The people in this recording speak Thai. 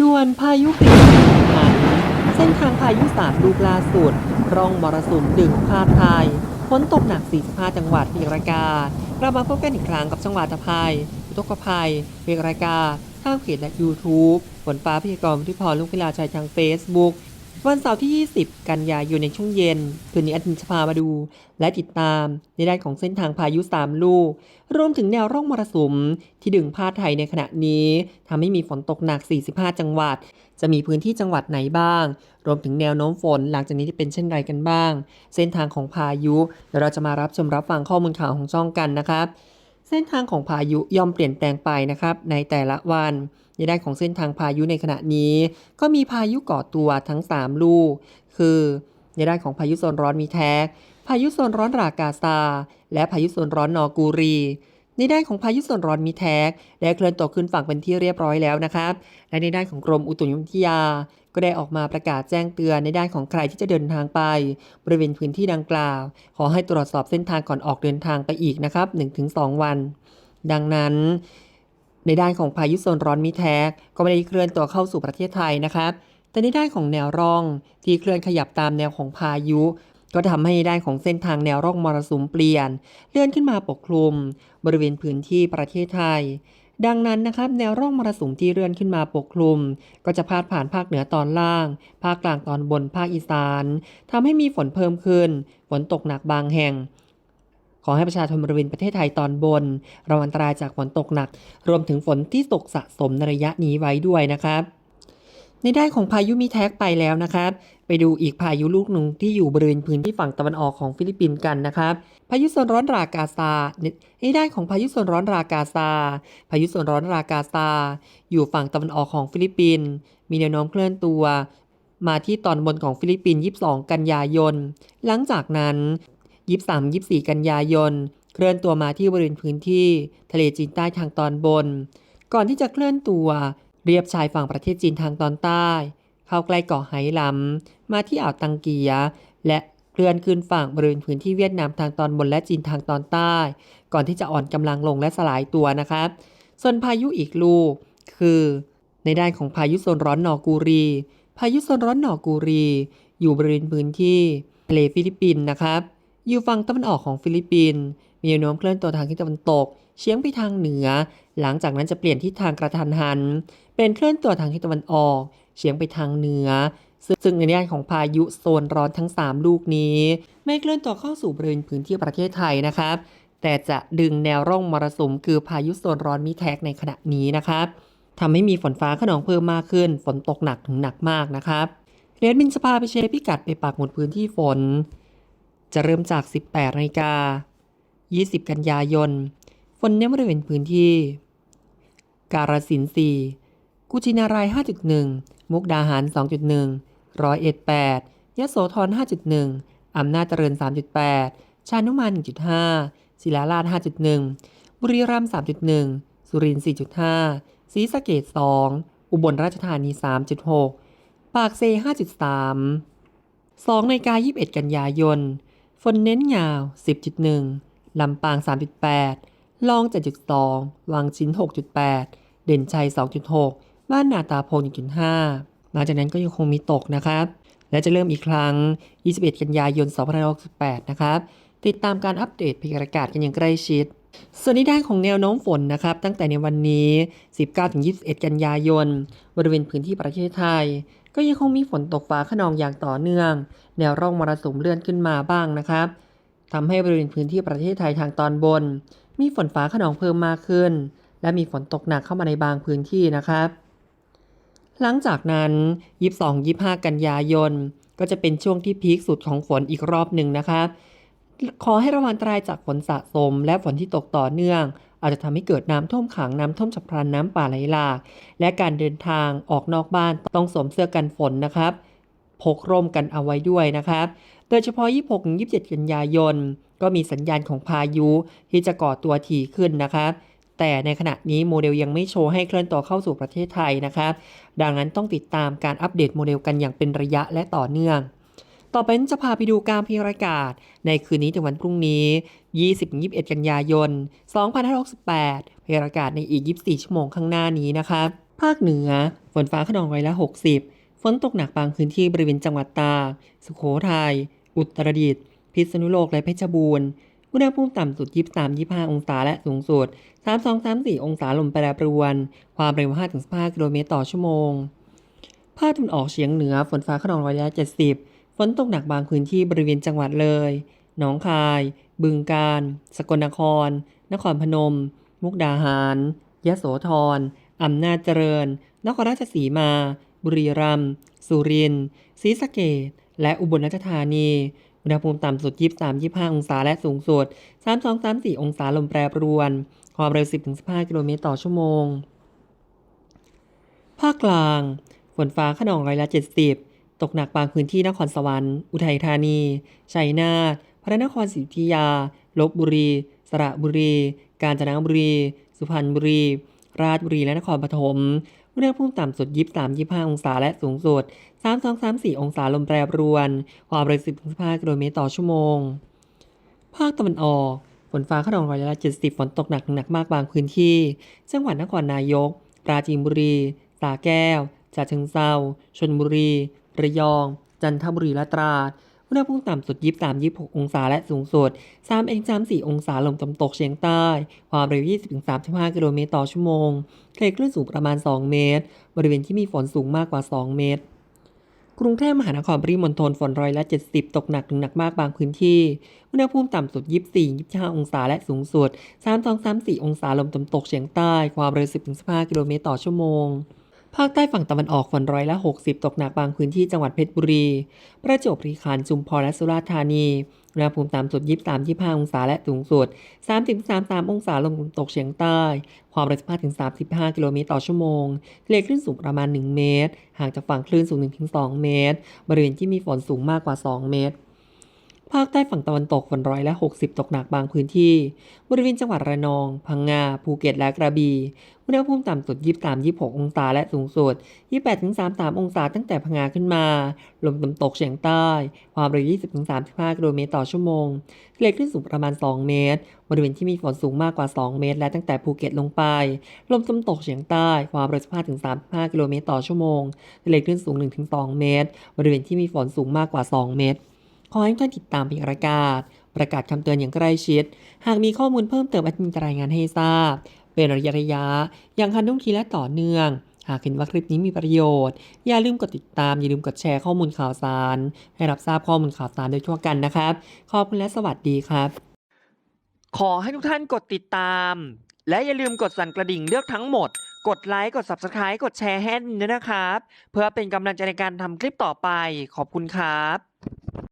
ด่วนพายุปลี่ยนหันเส้นทางพายุสามลูกล่าสุด ร่องมรสุมดึงพาดไทยฝนตกหนัก 45 จังหวัดเพียราการเรามาพบกันอีกครั้งกับจังหวัดตะไคร้อุทกภัยเพียราการทางเพจและ YouTube ฝนฟ้าพยากรณ์ที่พรลุงพิลาชัยทาง Facebook วันเสาร์ที่ 20 กันยายนในช่วงเย็น คืนนี้อาทิตย์จะพามาดู และติดตามในด้านของเส้นทางพายุ 3 ลูก รวมถึงแนวร่องมรสุม ที่ดึงพาดไทยในขณะนี้ทำให้มีฝนตกหนัก 45 จังหวัด จะมีพื้นที่จังหวัดไหนบ้าง รวมถึงแนวโน้มฝนหลังจากนี้จะเป็นเช่นไรกันบ้าง เส้นทางของพายุเดี๋ยวเราจะมารับชมรับฟังข้อมูลข่าวของช่องกันนะครับ เส้นทางของพายุย่อมเปลี่ยนแปลงไปนะครับ ในแต่ละวันในด้านของเส้นทางพายุในขณะนี้ ก็มีพายุก่อตัวทั้ง 3 ลูก คือในด้านของพายุโซนร้อนมีแท็ก พายุโซนร้อนรากาซา และพายุโซนร้อนนอกูรี ในด้านของพายุโซนร้อนมีแท็กได้เคลื่อนตัวขึ้นฝั่งเป็นที่เรียบร้อยแล้วนะครับ และในด้านของกรมอุตุนิยมวิทยา ก็ได้ออกมาประกาศแจ้งเตือนในด้านของใครที่จะเดินทางไป บริเวณพื้นที่ดังกล่าว ขอให้ตรวจสอบเส้นทางก่อนออกเดินทางไปอีกนะครับ 1-2 วัน ดังนั้นในด้านของพายุโซนร้อนมิแท็กก็ไม่ได้เคลื่อนตัวเข้าสู่ประเทศไทยนะครับ แต่ในด้านของแนวร่องที่เคลื่อนขยับตามแนวของพายุ ก็ทำให้ด้านของเส้นทางแนวร่องมรสุมเปลี่ยน เลื่อนขึ้นมาปกคลุม บริเวณพื้นที่ประเทศไทย ดังนั้นนะครับแนวร่องมรสุมที่เลื่อนขึ้นมาปกคลุม ก็จะพาดผ่านภาคเหนือตอนล่าง ภาคกลางตอนบนภาคอีสานทำให้มีฝนเพิ่มขึ้น ฝนตกหนักบางแห่งขอให้ประชาชนบริเวณประเทศไทยตอนบนระวังอันตรายจากฝนตกหนัก รวมถึงฝนที่ตกสะสมในระยะนี้ไว้ด้วยนะครับ ในด้านของพายุมีแท็กไปแล้วนะครับ ดูอีกพายุลูกหนึ่งที่อยู่บริเวณพื้นที่ฝั่งตะวันออกของฟิลิปปินส์กันนะครับ พายุโซนร้อนรากาซาในด้านของพายุโซนร้อนรากาซา พายุโซนร้อนรากาซา อยู่ฝั่งตะวันออกของฟิลิปปินส์ มีแนวโน้มเคลื่อนตัว มาที่ตอนบนของฟิลิปปินส์ 22 กันยายน หลังจากนั้น 23-24 กันยายน เคลื่อนตัวมาที่บริเวณพื้นที่ ทะเลจีนใต้ทางตอนบน ก่อนที่จะเคลื่อนตัวเรียบชายฝั่งประเทศจีนทางตอนใต้ เข้าใกล้เกาะไหหลำมาที่อ่าวตังเกีย และเคลื่อนขึ้นฝั่งบริเวณพื้นที่เวียดนามทางตอนบนและจีนทางตอนใต้ ก่อนที่จะอ่อนกำลังลงและสลายตัวนะครับ ส่วนพายุอีกลูก คือ ในด้านของพายุโซนร้อนหนอกูรี พายุโซนร้อนหนอกูรี อยู่บริเวณพื้นที่ทะเลฟิลิปปินส์นะครับ อยู่ฝั่งตะวันออกของฟิลิปปินส์มีแนวโน้มเคลื่อนตัวทางทิศตะวันตกเฉียงไปทางเหนือ หลังจากนั้นจะเปลี่ยนทิศทางกระทันหัน เป็นเคลื่อนตัวทางทิศตะวันออก เฉียงไปทางเหนือ ซึ่งในด้านของพายุโซนร้อนทั้ง 3 ลูกนี้ ไม่เคลื่อนตัวเข้าสู่บริเวณพื้นที่ประเทศไทยนะครับ แต่จะดึงแนวร่องมรสุมคือพายุโซนร้อนมีแท็กในขณะนี้นะครับทำให้มีฝนฟ้าขนองเพิ่มมากขึ้น ฝนตกหนักถึงหนักมากนะครับเรดมินจะพาไปเช็คพิกัดไปปักหมุดพื้นที่ฝน จะเริ่มจาก 18นาฬิกา20 กันยายน ฝนเน้นบริเวณพื้นที่ การสินธุ์4 กุชินาราย 5.1 มุกดาหาร 2.1 ร้อยเอ็ด8ยโสธร 5.1 อำนาจเจริญ 3.8 ชานุมาน 1.5 ศิลาราช5.1 บุรีรัมย์ 3.1 สุรินทร์ 4.5 ศรีสะเกด2 อุบลราชธานี 3.6 ปากเซ 5.3 2ในกา21 กันยายน ฝนเน้นยาว 10.1 ลำปาง 3.8 ลอง 7.2 วังชิ้น 6.8 เด่นชัย 2.6 บ้านนาตาโพง1.5 หลังจากนั้นก็ยังคงมีตกนะครับ และจะเริ่มอีกครั้ง 21 กันยายน 2568 นะครับ ติดตามการอัปเดตพยากาศกันอย่างใกล้ชิด ส่วนในด้านของแนวโน้มฝนนะครับ ตั้งแต่ในวันนี้ 19-21 กันยายน บริเวณพื้นที่ประเทศไทย ก็ยังคงมีฝนตกฟ้าขนองอย่างต่อเนื่อง แนวร่องมรสุมเลื่อนขึ้นมาบ้างนะครับทำให้บริเวณพื้นที่ประเทศไทยทางตอนบน มีฝนฟ้าขนองเพิ่มมากขึ้น และมีฝนตกหนักเข้ามาในบางพื้นที่นะครับ หลังจากนั้น 22-25 กันยายน ก็จะเป็นช่วงที่พีคสุดของฝนอีกรอบหนึ่งนะครับขอให้ระวังอันตรายจากฝนสะสม และฝนที่ตกต่อเนื่อง อาจจะทำให้เกิดน้ำท่วมขังน้ำท่วมฉับพลันน้ำป่าไหลหลากและการเดินทางออกนอกบ้านต้องสวมเสื้อกันฝนนะครับพกร่มกันเอาไว้ด้วยนะครับ โดยเฉพาะ 26-27 กันยายน ก็มีสัญญาณของพายุที่จะก่อตัวถี่ขึ้นนะครับ แต่ในขณะนี้โมเดลยังไม่โชว์ให้เคลื่อนตัวเข้าสู่ประเทศไทยนะครับดังนั้นต้องติดตามการอัปเดตโมเดลกันอย่างเป็นระยะและต่อเนื่อง ต่อไปจะพาไปดูการพยากรณ์อาในคืนนี้ถึงวันพรุ่งนี้ 20-21 กันยายน 2568พยากรณ์อากาศในอีก 24 ชั่วโมงข้างหน้านี้นะครับภาคเหนือฝนฟ้าขนองร้อยละ 60 ฝนตกหนักบางพื้นที่บริเวณจังหวัดตากสุโขทัยอุตรดิตถ์พิษณุโลกและเพชรบูรณ์ อุณหภูมิต่ำสุด 23-25 องศาและสูงสุด 32-34 องศาลมแปรปรวน ความเร็ว 5-15 กิโลเมตรต่อชั่วโมง ภาคตะวันออกเฉียงเหนือฝนฟ้าขนองร้อยละ70 ฝนตกหนักบางพื้นที่บริเวณจังหวัดเลย หนองคาย บึงกาฬ สกลนคร นครพนม มุกดาหาร ยะโสธร อำนาจเจริญ นครราชสีมา บุรีรัมย์ สุรินทร์ ศรีสะเกษและอุบลราชธานี อุณหภูมิต่ำสุด 23-25 องศาและสูงสุด 32-34 องศาลมแปรปรวน ความเร็ว 10-15 กิโลเมตรต่อชั่วโมง ภาคกลาง ฝนฟ้าขนองร้อยละ 70 ตกหนักบางพื้นที่นครสวรรค์ อุทัยธานี ชัยนาท พระนครศรีอยุธยา ลบบุรี สระบุรี กาญจนบุรี สุพรรณบุรี ราชบุรี และนครปฐม อุณหภูมิต่ำสุด 23-25 องศาและสูงสุด 32-34 องศาลมแปรปรวน ความเร็ว10-15กิโลเมตรต่อชั่วโมง ภาคตะวันออกฝนฟ้าขนองร้อยละ70 ฝนตกหนักหนักมากบางพื้นที่ จังหวัดนครนายก ปราจีนบุรีสระแก้วฉะเชิงเทราชลบุรี ระยอง จันทบุรีและตราด อุณหภูมิต่ำสุด 23-26 องศาและสูงสุด3เอง34 องศาลมตะวันตกเฉียงใต้ ความเร็ว 20-35 กิโลเมตรต่อชั่วโมงทะเลคลื่นสูงประมาณ 2 เมตร บริเวณที่มีฝนสูงมากกว่า 2 เมตร กรุงเทพมหานครปริมณฑลฝนร้อยละ 70 ตกหนักถึงหนักมากบางพื้นที่ อุณหภูมิต่ำสุด 24-25 องศาและสูงสุด 32-34 องศาลมตะวันตกเฉียงใต้ ความเร็ว 10-15 กิโลเมตรต่อชั่วโมง ภาคใต้ฝั่งตะวันออกฝนร้อยละ 60 ตกหนักบางพื้นที่จังหวัดเพชรบุรี ประจวบคีรีขันธ์ชุมพรและสุราษฎร์ธานีอุณหภูมิต่ำสุด 23-25 องศาและสูงสุด 30-33 องศาลมตกเฉียงใต้ ความเร็ว15-35 กิโลเมตรต่อชั่วโมงทะเลคลื่นสูงประมาณ 1 เมตร ห่างจากฝั่งคลื่นสูง 1-2 เมตร บริเวณที่มีฝนสูงมากกว่า 2 เมตร ภาคใต้ฝั่งตะวันตกฝนร้อยละ 60 ตกหนักบางพื้นที่ บริเวณจังหวัดระนอง พังงา ภูเก็ต และกระบี่ อุณหภูมิต่ำสุด 23-26 องศา และสูงสุด 28-33 องศาตั้งแต่พังงาขึ้นมา ลมตะวันตกเฉียงใต้ ความเร็ว 20-35 กิโลเมตรต่อชั่วโมงทะเลคลื่นสูงประมาณ 2 เมตร บริเวณที่มีฝนสูงมากกว่า 2 เมตร และตั้งแต่ภูเก็ตลงไป ลมตะวันตกเฉียงใต้ ความเร็ว 15-35 กิโลเมตรต่อชั่วโมงทะเลคลื่นสูง 1-2 เมตร บริเวณที่มีฝนสูงมากกว่า 2 เมตร ขอให้ท่านติดตามประกาศ ประกาศคำเตือนอย่างใกล้ชิด หากมีข้อมูลเพิ่มเติมแอดมินจะรายงานให้ทราบ เป็นระยะระยะ อย่างทันท่วงทีและต่อเนื่อง หากเห็นว่าคลิปนี้มีประโยชน์ อย่าลืมกดติดตาม อย่าลืมกดแชร์ข้อมูลข่าวสาร ให้รับทราบข้อมูลข่าวสารโดยทั่วกันนะครับ ขอบคุณและสวัสดีครับ ขอให้ทุกท่านกดติดตาม และอย่าลืมกดสั่นกระดิ่งเลือกทั้งหมด กดไลค์ กด Subscribe กดแชร์ให้ด้วยนะครับ เพื่อเป็นกำลังใจในการทำคลิปต่อไป ขอบคุณครับ